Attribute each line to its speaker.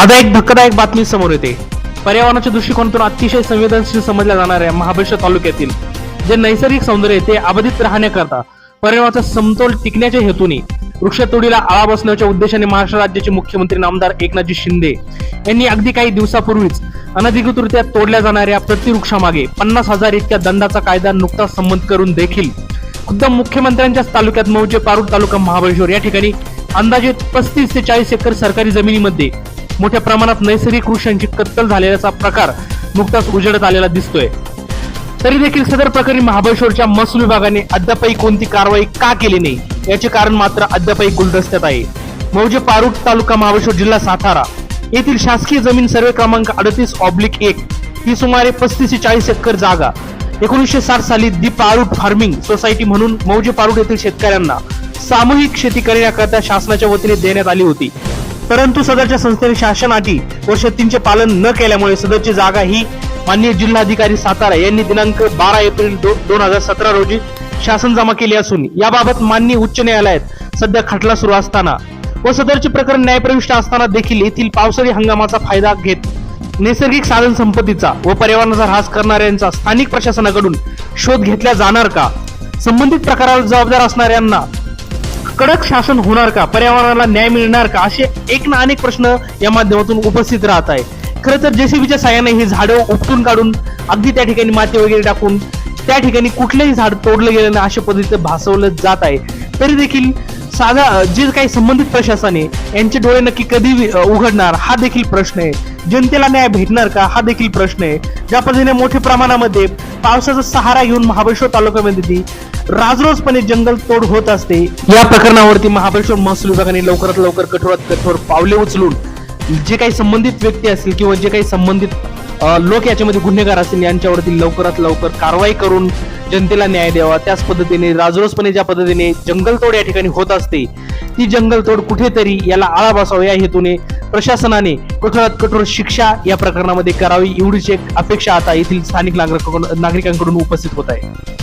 Speaker 1: आता एक धक्कादायक बातमी समोर येते. पर्यावरणाच्या दृष्टिकोनातून अतिशय संवेदनशील समजल्या जाणाऱ्या महाबळेश्वर तालुक्यातील जे नैसर्गिक सौंदर्य ते अबाधित राहण्याकरता पर्यावरणाचा समतोल टिकण्याच्या हेतूने वृक्षतोडीला आळा बसण्याच्या उद्देशाने महाराष्ट्र राज्याचे मुख्यमंत्री नामदार एकनाथजी शिंदे यांनी अगदी काही दिवसापूर्वीच अनधिकृतरित्या तोडल्या जाणाऱ्या प्रतिवृक्षामागे पन्नास हजार इतक्या दंडाचा कायदा नुकताच संमत करून देखील खुद्द मुख्यमंत्र्यांच्याच तालुक्यात मौजे पारूड तालुका महाबळेश्वर या ठिकाणी अंदाजे पस्तीस ते चाळीस एकर सरकारी जमिनीमध्ये मोठ्या प्रमाणात नैसर्गिक वृक्षांची कत्तल झालेल्याचा प्रकार नुकताच उजेडत आलेला दिसतोय. तरी देखील सदर प्रकरणी महाबळेश्वरच्या महसूल विभागाने अद्यापही कोणती कारवाई का केली नाही याचे कारण मात्र अद्यापही गुलदस्त्यात आहे. मौजे पारूड तालुका महाबळेश्वर जिल्हा सातारा येथील शासकीय जमीन सर्वे क्रमांक अडतीस ऑब्लिक एक ही सुमारे पस्तीस ते चाळीस एकर जागा. एकोणीसशे साठ साली दी पारूड फार्मिंग सोसायटी म्हणून मौजे पारूड येथील शेतकऱ्यांना सामूहिक शेती करण्याकरता शासनाच्या वतीने देण्यात आली होती. परंतु सदरच्या संस्थेने शासन अटी व शर्तींचे पालन न केल्यामुळे सदरची जागा ही माननीय जिल्हाधिकारी सातारा यांनी दिनांक बारा एप्रिल दोन हजार सतरा रोजी शासन जमा केली असून याबाबत माननीय उच्च न्यायालयात सध्या खटला सुरू असताना व सदरचे प्रकरण न्यायप्रविष्ट असताना देखील येथील पावसाळी हंगामाचा फायदा घेत नैसर्गिक साधन संपत्तीचा व पर्यावरणाचा ऱ्हास करणाऱ्यांचा स्थानिक प्रशासनाकडून शोध घेतला जाणार का? संबंधित प्रकाराला जबाबदार असणाऱ्यांना कडक शासन होणार का? पर्यावरणाला न्याय मिळणार का? असे एक ना अनेक प्रश्न या माध्यमातून उपस्थित राहत आहे. खरं तर जेसीबीच्या साह्याने ही झाडं उपटून काढून अगदी त्या ठिकाणी माती वगैरे टाकून त्या ठिकाणी कुठलंही झाड तोडलं गेलं नाही अशा पद्धतीचं भासवलं जात आहे. तरी देखील साधा जे काही संबंधित प्रशासन आहे यांचे डोळे नक्की कधी उघडणार? हा देखील प्रश्न आहे. जनतेला न्याय भेटणार का? हा देखील प्रश्न आहे. ज्या पद्धतीने मोठ्या प्रमाणामध्ये पावसाचा सहारा घेऊन महाबळेश्वर तालुक्यामध्ये राजरोसपणे राजरोजपणे जंगल तोड होत असते. या प्रकरणावरती महाबळेश्वर महसूल विभागाने लवकरात लवकर कठोरात कठोर पावले उचलून जे काही संबंधित व्यक्ती असतील किंवा जे काही संबंधित लोक याच्यामध्ये गुन्हेगार असतील यांच्यावरती लवकरात लवकर कारवाई करून जनतेला न्याय द्यावा. त्याच पद्धतीने राजरोसपणे ज्या पद्धतीने जंगलतोड या ठिकाणी होत असते ती जंगलतोड कुठेतरी याला आळा बसावा. या हेतूने प्रशासनाने कठोरात कठोर शिक्षा या प्रकरणामध्ये करावी एवढीच एक अपेक्षा आता येथील स्थानिक नागरिकांकडून उपस्थित होत आहे.